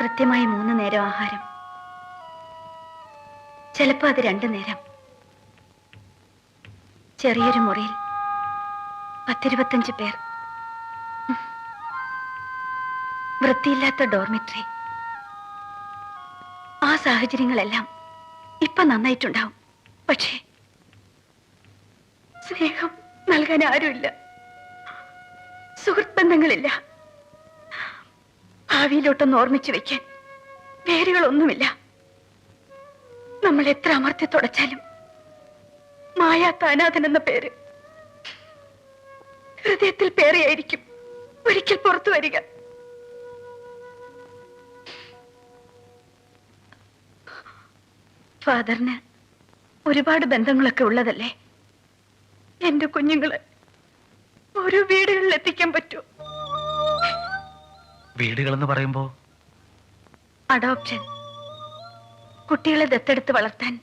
കൃത്യമായി മൂന്ന് നേരം ആഹാരം. ചിലപ്പോ അത് രണ്ടു നേരം. ചെറിയൊരു മുറിയിൽ പത്തിരുപത്തഞ്ച് പേർ. വൃത്തിയില്ലാത്ത ഡോർമിട്രി ആ സാഹചര്യങ്ങളെല്ലാം ഇപ്പൊ നന്നായിട്ടുണ്ടാവും. പക്ഷേ സ്നേഹം നൽകാൻ ആരുമില്ല. സുഹൃത്ത് ബന്ധങ്ങളില്ല ഭാവിയിലോട്ടൊന്ന് ഓർമ്മിച്ചു വെക്കാൻ. വേരുകളൊന്നുമില്ല. നമ്മൾ എത്ര അമർത്തി തുടച്ചാലും മായാത്ത അനാഥൻ എന്ന പേര് ഹൃദയത്തിൽ പേരെയായിരിക്കും ഒരിക്കൽ പുറത്തു വരിക. ഫാദറിന് ഒരുപാട് ബന്ധങ്ങളൊക്കെ ഉള്ളതല്ലേ? എന്റെ കുഞ്ഞുങ്ങൾ ഓരോ വീടുകളിൽ എത്തിക്കാൻ പറ്റൂ. വീടുകൾ എന്ന് പറയുമ്പോ? അഡോപ്ഷൻ. കുട്ടികളെ ദത്തെടുത്ത് വളർത്താൻ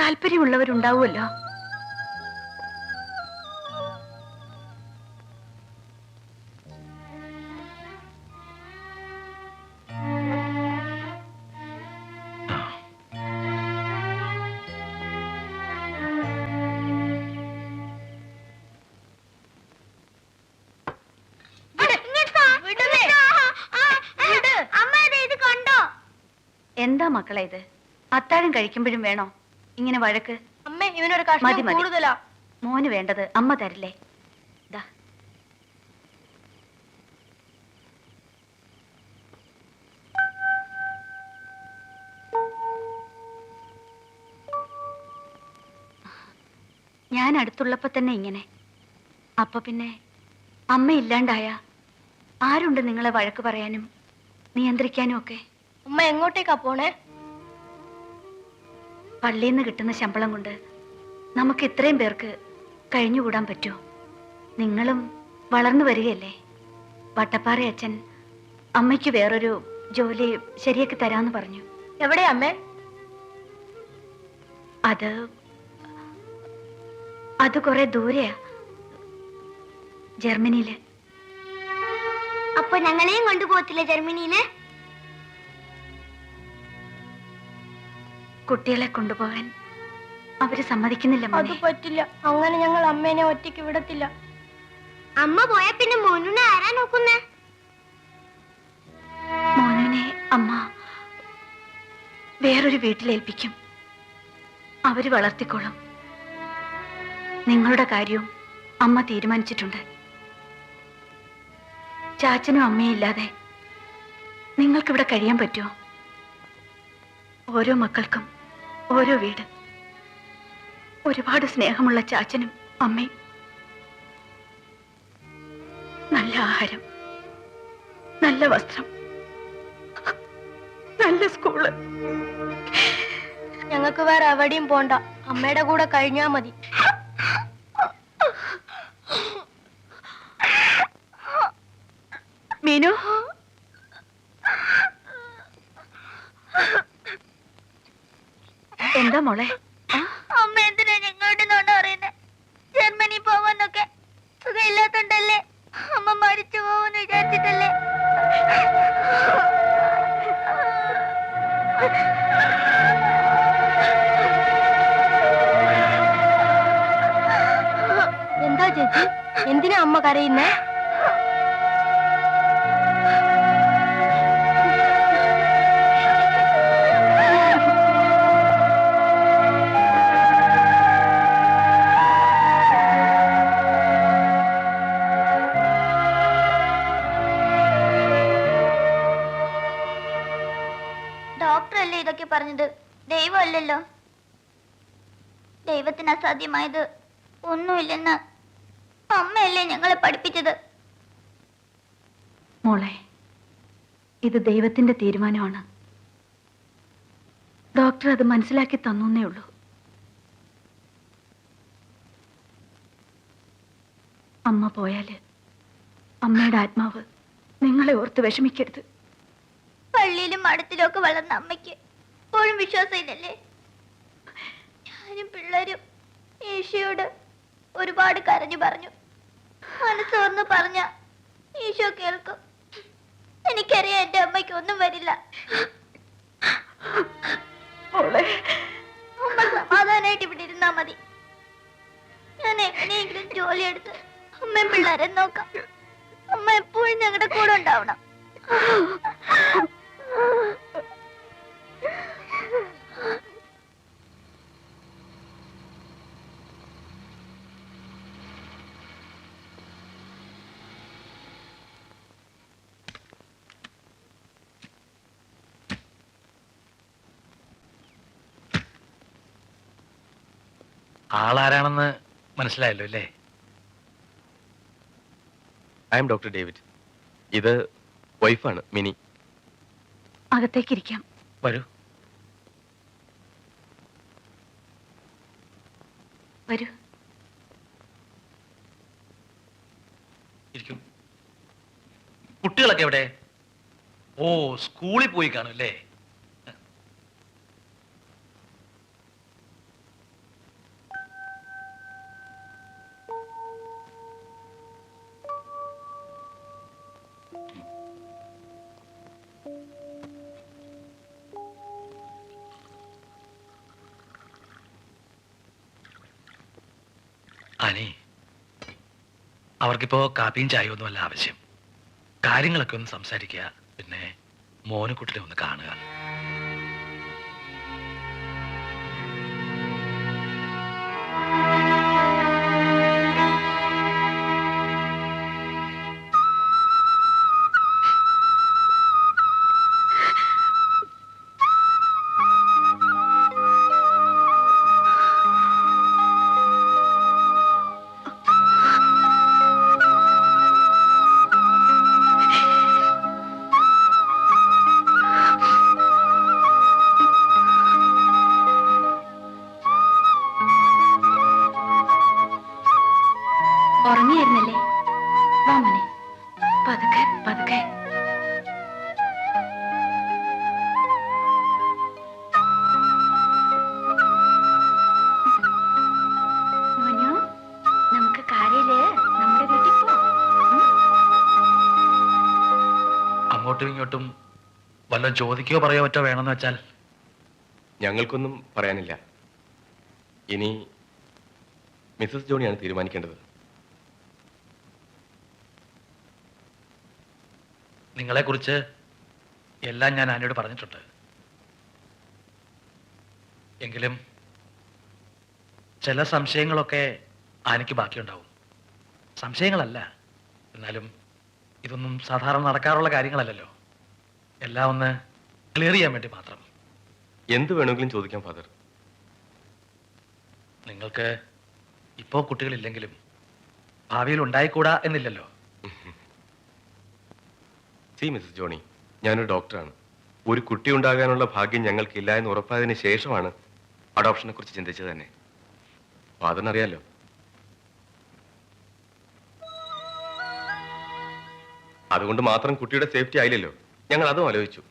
താല്പര്യമുള്ളവരുണ്ടാവുമല്ലോ. എന്താ മക്കളെ ഇത് അത്താഴം കഴിക്കുമ്പോഴും വേണോ? ഇങ്ങനെ വഴക്ക്? അമ്മേ ഇവനൊരു മതി, കഷ്ണം മതി. കൂടുതലാ. മോന് വേണ്ടത് അമ്മ തരില്ലേ? ദാ. ഞാൻ അടുത്തുള്ളപ്പോ തന്നെ ഇങ്ങനെ. അപ്പൊ പിന്നെ അമ്മ ഇല്ലാണ്ടായ ആരുണ്ട് നിങ്ങളെ വഴക്ക് പറയാനും നിയന്ത്രിക്കാനും ഒക്കെ? അമ്മ എങ്ങോട്ടേക്കാ പോണേ? പള്ളിയിൽ നിന്ന് കിട്ടുന്ന ശമ്പളം കൊണ്ട് നമുക്ക് ഇത്രയും പേർക്ക് കഴിഞ്ഞുകൂടാൻ പറ്റുമോ നിങ്ങളും വളർന്നു വരികയല്ലേ? വട്ടപ്പാറ അച്ഛൻ അമ്മയ്ക്ക് വേറൊരു ജോലി ശരിയാക്കി തരാന്ന് പറഞ്ഞു. എവിടെയാ അമ്മേ? അത് അത് കുറെ ദൂരെയാ. ജർമ്മനിയിൽ. അപ്പൊ ഞങ്ങളെയും കൊണ്ടുപോകത്തില്ല ജർമ്മനിയിൽ? കുട്ടികളെ കൊണ്ടുപോകാൻ അവർ സമ്മതിക്കുന്നില്ല അത് പറ്റില്ല. അങ്ങനെ ഞങ്ങൾ അമ്മേനെ ഒറ്റയ്ക്ക് വിടത്തില്ല. അമ്മ പോയ പിന്നെ മോനുനെ ആരാ നോക്കുന്നേ? മോനുനെ അമ്മ വേറൊരു വീട്ടിലേൽപ്പിക്കും. അവർ വളർത്തിക്കോളും. നിങ്ങളുടെ കാര്യവും അമ്മ തീരുമാനിച്ചിട്ടുണ്ട്. ചാച്ചനും അമ്മയും ഇല്ലാതെ നിങ്ങൾക്കിവിടെ കഴിയാൻ പറ്റുമോ? ഓരോ മക്കൾക്കും ഓരോ വീട്. ഒരുപാട് സ്നേഹമുള്ള ചാച്ചനും അമ്മയും. നല്ല ആഹാരം. നല്ല വസ്ത്രം. നല്ല സ്കൂൾ. ഞങ്ങൾക്ക് വേറെ എവിടെയും പോണ്ട. അമ്മയുടെ കൂടെ കഴിഞ്ഞാ മതി. മീനു? എന്താ മോളെ? അമ്മ എന്തിനാ ഞങ്ങളുടെ നോണ്ട പറയുന്നത് ജർമ്മനി പോവാന്നൊക്കെ സുഖമില്ലാത്തോണ്ടല്ലേ അമ്മ മരിച്ചു പോവെന്ന് വിചാരിച്ചിട്ടല്ലേ? എന്താ ചേച്ചി? എന്തിനാ അമ്മ കരയുന്നേ? ദൈവമല്ലല്ലോ ദൈവത്തിന് അസാധ്യമായത് ഒന്നുമില്ലെന്ന് അമ്മയല്ലേ ഞങ്ങളെ പഠിപ്പിച്ചത്. മോളെ ഇത് ദൈവത്തിന്റെ തീരുമാനമാണ്. ഡോക്ടർ അത് മനസ്സിലാക്കി തന്നേ ഉള്ളൂ. അമ്മ പോയാൽ അമ്മയുടെ ആത്മാവ് നിങ്ങളെ ഓർത്ത് വിഷമിക്കരുത്. പള്ളിയിലും മഠത്തിലും ഒക്കെ വളർന്ന അമ്മയ്ക്ക് ഇപ്പോഴും വിശ്വാസം ഞാനും പിള്ളേരും ഈശോയോട് ഒരുപാട് കരഞ്ഞു പറഞ്ഞു. മനസ്സോർന്ന് പറഞ്ഞ ഈശോ കേൾക്കും. ആളാരാണെന്ന് മനസ്സിലായല്ലോ അല്ലേ? ഐ എം ഡോക്ടർ ഡേവിഡ് ഇത് വൈഫാണ് മിനി. അകത്തേക്ക് ഇരിക്കാം വരൂ. വരൂ. ഇരിക്കും. കുട്ടികളൊക്കെ എവിടെ? ഓ സ്കൂളിൽ പോയി കാണും അല്ലേ? അനി അവർക്കിപ്പോ കാപ്പിയും ഒന്നും അല്ല ആവശ്യം. കാര്യങ്ങളൊക്കെ ഒന്ന് സംസാരിക്കുക പിന്നെ മോനുകുട്ടിനെ ഒന്ന് കാണുക. അങ്ങോട്ടും ഇങ്ങോട്ടും വല്ല ചോദിക്കോ പറയോ പറ്റോ വേണമെന്ന് വെച്ചാൽ ഞങ്ങൾക്കൊന്നും പറയാനില്ല. ഇനി മിസ്സസ് ജോണിയാണ് തീരുമാനിക്കേണ്ടത്. നിങ്ങളെ കുറിച്ച് എല്ലാം ഞാൻ ആനയോട് പറഞ്ഞിട്ടുണ്ട്. എങ്കിലും ചില സംശയങ്ങളൊക്കെ ആനയ്ക്ക് ബാക്കിയുണ്ടാവും. സംശയങ്ങളല്ല എന്നാലും ഇതൊന്നും സാധാരണ നടക്കാറുള്ള കാര്യങ്ങളല്ലല്ലോ. എല്ലാം ഒന്ന് ക്ലിയർ ചെയ്യാൻ വേണ്ടി മാത്രം. എന്ത് വേണമെങ്കിലും ചോദിക്കാം ഫാദർ. നിങ്ങൾക്ക് ഇപ്പോൾ കുട്ടികളില്ലെങ്കിലും ഭാവിയിൽ ഉണ്ടായിക്കൂടാ എന്നില്ലല്ലോ. സി മിസ് ജോണി ഞാനൊരു ഡോക്ടറാണ് ഒരു കുട്ടി ഉണ്ടാകാനുള്ള ഭാഗ്യം ഞങ്ങൾക്കില്ല എന്ന് ഉറപ്പായതിനു ശേഷമാണ് അഡോപ്ഷനെ കുറിച്ച് ചിന്തിച്ചത് തന്നെ. ഫാദറിനറിയാലോ അതുകൊണ്ട് മാത്രം കുട്ടിയുടെ സേഫ്റ്റി ആയില്ലല്ലോ. ഞങ്ങൾ അതും ആലോചിച്ചു.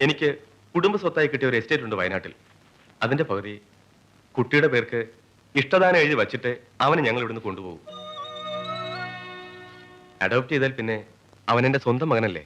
എനിക്ക് കുടുംബ സ്വത്തായി കിട്ടിയ ഒരു എസ്റ്റേറ്റ് ഉണ്ട് വയനാട്ടിൽ. അതിന്റെ പകുതി കുട്ടിയുടെ പേർക്ക് ഇഷ്ടദാനം എഴുതി വച്ചിട്ട് അവനെ ഞങ്ങൾ ഇവിടുന്ന് കൊണ്ടുപോകും. അഡോപ്റ്റ് ചെയ്താൽ പിന്നെ അവൻ എന്റെ സ്വന്തം മകനല്ലേ?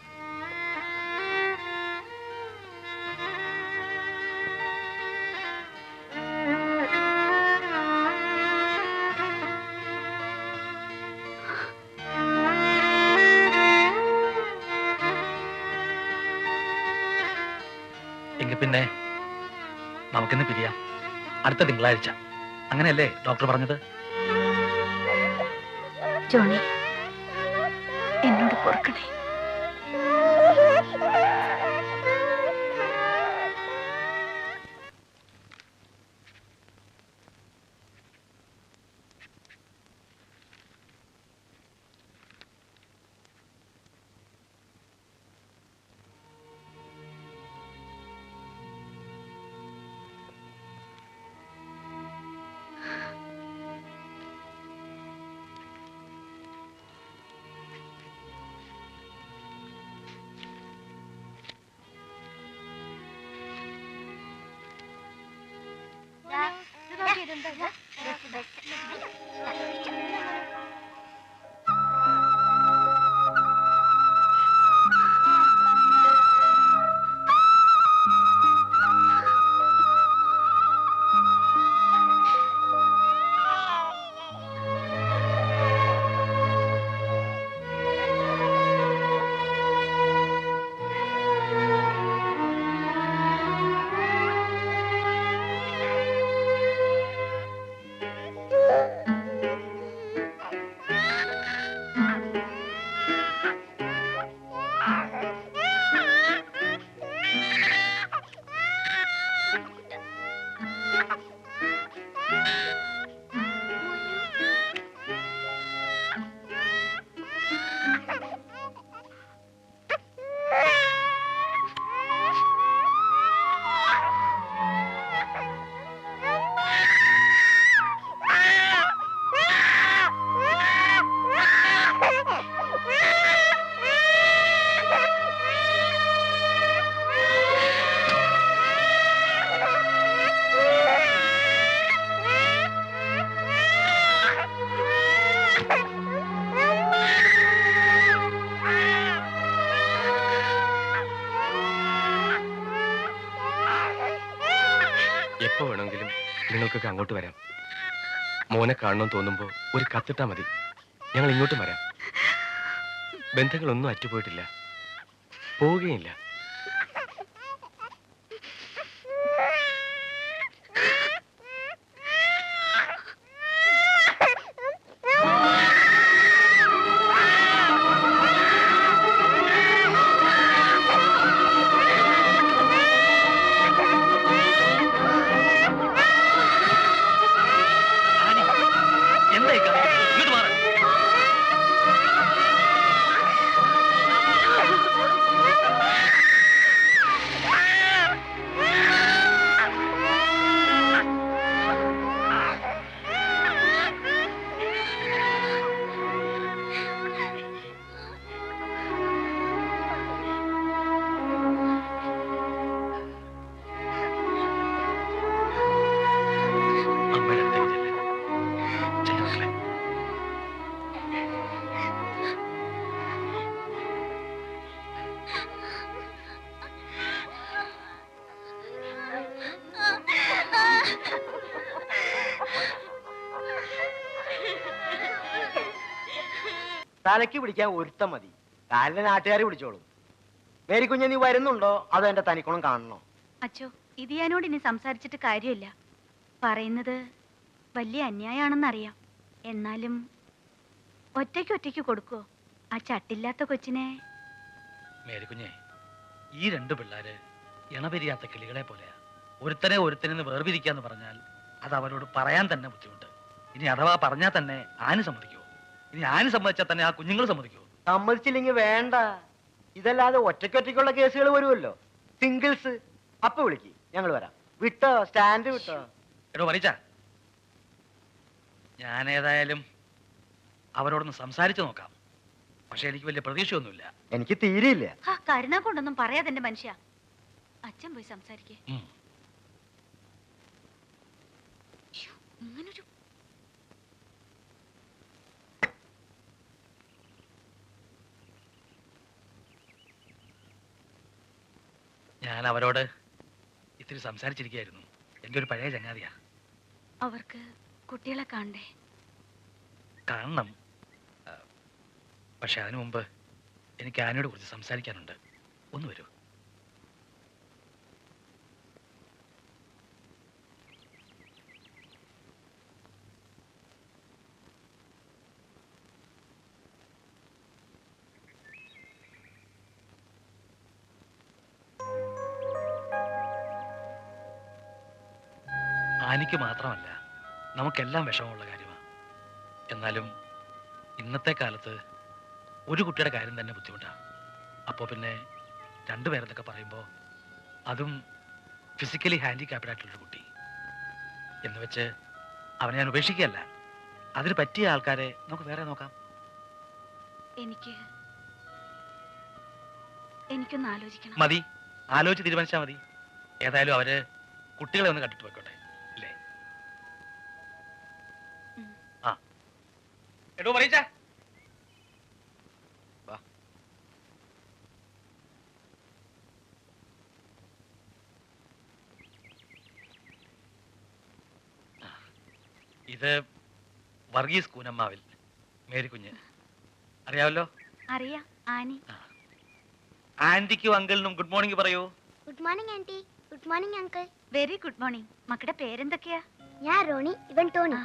അടുത്ത തിങ്കളാഴ്ച. അങ്ങനെയല്ലേ ഡോക്ടർ പറഞ്ഞത്? ജോണി എന്നോട് പൊറുക്കണേ. 对不对呀？നിങ്ങൾക്കൊക്കെ അങ്ങോട്ട് വരാം. മോനെ കാണണമെന്ന് തോന്നുമ്പോ ഒരു കത്തിട്ടാ മതി. ഞങ്ങൾ ഇങ്ങോട്ടും വരാം. ബന്ധങ്ങളൊന്നും അറ്റുപോയിട്ടില്ല. പോവുകയില്ല തലയ്ക്ക് പിടിക്കാൻ ഒരുത്തം മതി. കാലിന്റെ നാട്ടുകാരെ പിടിച്ചോളും. മേരി കുഞ്ഞ് നീ വരുന്നുണ്ടോ? അതോ എന്റെ തനിക്കുണം കാണണോ? അച്ഛോ ഇത് ഞാനോട് ഇനി സംസാരിച്ചിട്ട് കാര്യമില്ല. പറയുന്നത് വലിയ അന്യായാണെന്നറിയാം. എന്നാലും ഒറ്റയ്ക്ക് ഒറ്റയ്ക്ക് കൊടുക്കോ? ആ ചട്ടില്ലാത്ത കൊച്ചിനെ. മേരിക്കുഞ്ഞെ ഈ രണ്ട് പിള്ളേര് ഇണപിരിയാത്ത കിളികളെ പോലെയാ. ഒരുത്തനെ ഒരുത്തനെന്ന് വേർപിരിക്കാന്ന് പറഞ്ഞാൽ അത് അവരോട് പറയാൻ തന്നെ ബുദ്ധിമുട്ട്. ഇനി അഥവാ പറഞ്ഞാൽ തന്നെ ആന് സമ്മതിക്കുമോ ഇനി ആന് സമ്മതിച്ചാൽ തന്നെ ആ കുഞ്ഞുങ്ങൾ സമ്മതിക്കൂ സമ്മതിച്ചില്ലെങ്കിൽ വേണ്ട. ഇതല്ലാതെ ഒറ്റയ്ക്കൊറ്റയ്ക്കുള്ള കേസുകൾ വരുമല്ലോ. സിംഗിൾസ് അപ്പൊ വിളിക്ക്. ഞങ്ങൾ വരാം. വിട്ടോ? സ്റ്റാൻഡ് വിട്ടോ? എടോ മറിച്ച ഞാൻ ഏതായാലും അവരോടൊന്ന് സംസാരിച്ചു നോക്കാം. പക്ഷെ എനിക്ക് വലിയ പ്രതീക്ഷയൊന്നുമില്ല. എനിക്ക് തീരെയില്ല. ആ കരുണ കൊണ്ടൊന്നും പറയാതെന്റെ മനുഷ്യ. അച്ഛൻ പോയി സംസാരിക്കേ. ഉം. ഇങ്ങനൊരു ഞാൻ അവരോട് ഇത്തിരി സംസാരിച്ചിരിക്കുകയായിരുന്നു. എന്റെ ഒരു പഴയ ചങ്ങാതിയാ. അവർക്ക് കുട്ടികളെ കാണണ്ടേ? കാണണം. പക്ഷെ അതിനു മുമ്പ് എനിക്ക് ആനയോട് കുറിച്ച് സംസാരിക്കാനുണ്ട്. ഒന്ന് വരൂ. ആനിക്ക് മാത്രമല്ല നമുക്കെല്ലാം വിഷമമുള്ള കാര്യമാണ് എന്നാലും ഇന്നത്തെ കാലത്ത് ഒരു കുട്ടിയുടെ കാര്യം തന്നെ ബുദ്ധിമുട്ടാണ് അപ്പോൾ പിന്നെ രണ്ടുപേരെന്നൊക്കെ പറയുമ്പോൾ അതും ഫിസിക്കലി ഹാൻഡിക്യാപ്ഡ് ആയിട്ടുള്ളൊരു കുട്ടി. എന്ന് വെച്ച് അവനെ ഞാൻ ഉപേക്ഷിക്കുകയല്ല. അതിന് പറ്റിയ ആൾക്കാരെ നമുക്ക് വേറെ നോക്കാം. എനിക്ക് എനിക്കൊന്ന് ആലോചിക്കണം. മതി. ആലോചിച്ച് തീരുമാനിച്ചാൽ മതി. ഏതായാലും അവർ കുട്ടികളെ ഒന്ന് കണ്ടിട്ട് പോയിക്കോട്ടെ. എടോ പറയിച്ച ഇത് വർഗീസ് കൂനമ്മാവിൽ മേരിക്കുഞ്ഞ് അറിയാവല്ലോ? അറിയാം ആനി. ആന്റിക്കും അങ്കിളിനും ഗുഡ് മോർണിംഗ് പറയൂ. Good morning aunty good morning uncle. Very good morning. മക്കളുടെ പേരെന്തൊക്കെയാ? ഞാൻ റോണി ഇവൻ ടോണി.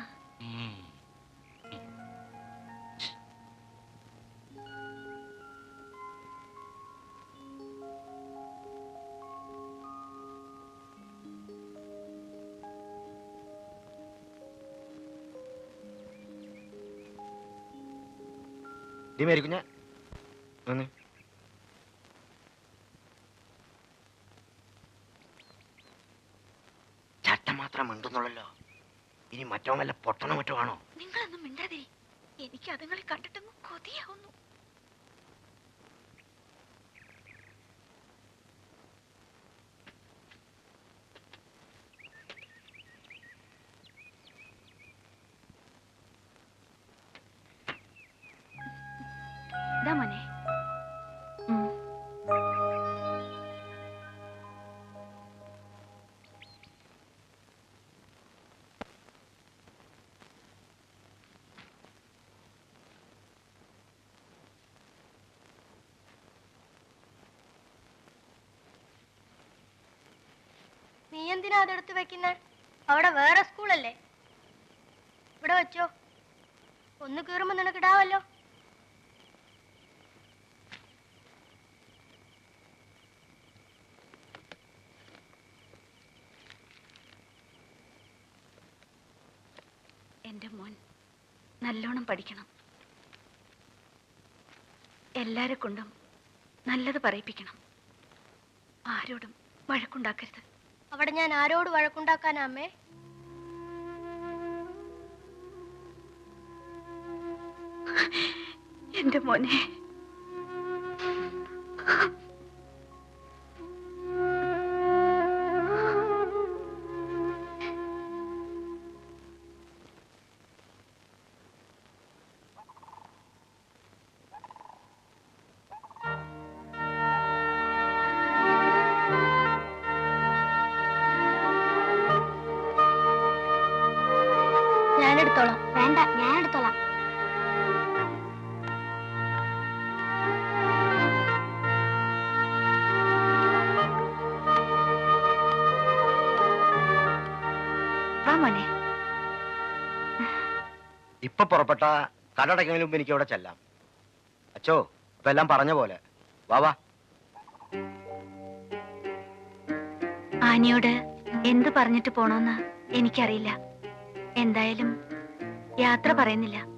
ഡി മേരി കുഞ്ഞ്. വന്ന്. ചട്ടം മാത്രം മിണ്ടുന്നുള്ളല്ലോ. ഇനി മറ്റോ വല്ല പൊട്ടണോ മറ്റോ ആണോ? നിങ്ങളൊന്നും മിണ്ടാതിരി. എനിക്ക് അതുങ്ങളെ കണ്ടിട്ടൊന്നും കൊതിയാവുന്നു. എന്തിനാ അതെടുത്ത് വെക്കുന്നത് അവിടെ വേറെ സ്കൂളല്ലേ? ഇവിടെ വെച്ചോ. ഒന്ന് കീറുമ്പോ നിനക്ക് ഇടാവല്ലോ. എന്റെ മോൻ നല്ലോണം പഠിക്കണം. എല്ലാരെ കൊണ്ടും നല്ലത് പറയിപ്പിക്കണം. ആരോടും വഴക്കുണ്ടാക്കരുത്. അവിടെ ഞാൻ ആരോട് വഴക്കുണ്ടാക്കാനാ അമ്മേ? എന്റെ മോനെ ഇപ്പൊ പുറപ്പെട്ട കടടയ്ക്കുന്നതിന് എനിക്ക് ഇവിടെ ചെല്ലാം. അച്ചോ അപ്പൊ എല്ലാം പറഞ്ഞ പോലെ. വാവാ ആനിയോട് എന്ത് പറഞ്ഞിട്ട് പോണോന്ന് എനിക്കറിയില്ല. എന്തായാലും യാത്ര പറയുന്നില്ല.